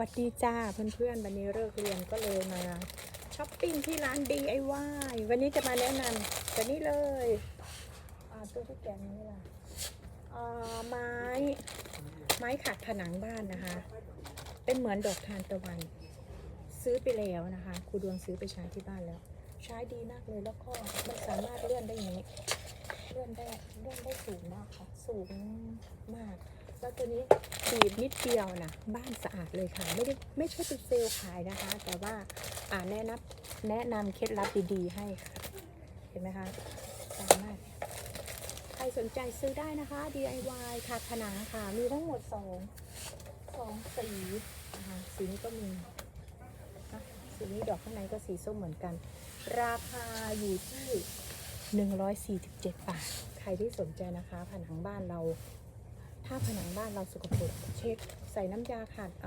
วัดดีจ้าเพื่อนๆ วันนี้เลิกเรียนก็เลยมาช้อปปิ้งที่ร้าน DIY วันนี้จะมาแนะนำตัวนี้เลยตัวที่แกนี้ล่ะไม้ไม้ขัดผนังบ้านนะคะ เป็นเหมือนดอกทานตะวัน ซื้อไปแล้วนะคะครูดวงซื้อไปใช้ที่บ้านแล้ว ใช้ดีมากเลยแล้วก็มันสามารถเลื่อนได้อย่างนี้เลื่อนได้เลื่อนได้สูงมากค่ะสูงมาก แล้วตัวนี้บีบนิดเดียวนะบ้านสะอาดเลยค่ะ ไม่ได้ไม่ใช่เป็นเซลล์ขายนะคะ แต่ว่าอ่าแนะนำแนะนำเคล็ดลับดีๆ ให้ค่ะ เห็นไหมคะสามารถใครสนใจซื้อได้นะคะ DIY ขัดผนังค่ะ มีทั้งหมดสองสองสีนะคะสีนี้ก็มีสีนี้ดอกข้างในก็สีส้มเหมือนกัน ราคาอยู่ที่ 147 บาท ใครที่สนใจนะคะ ผนังบ้านเรา ถ้าผนังบ้านเราสกปรกเช็ดใส่น้ำยาขัดอ่า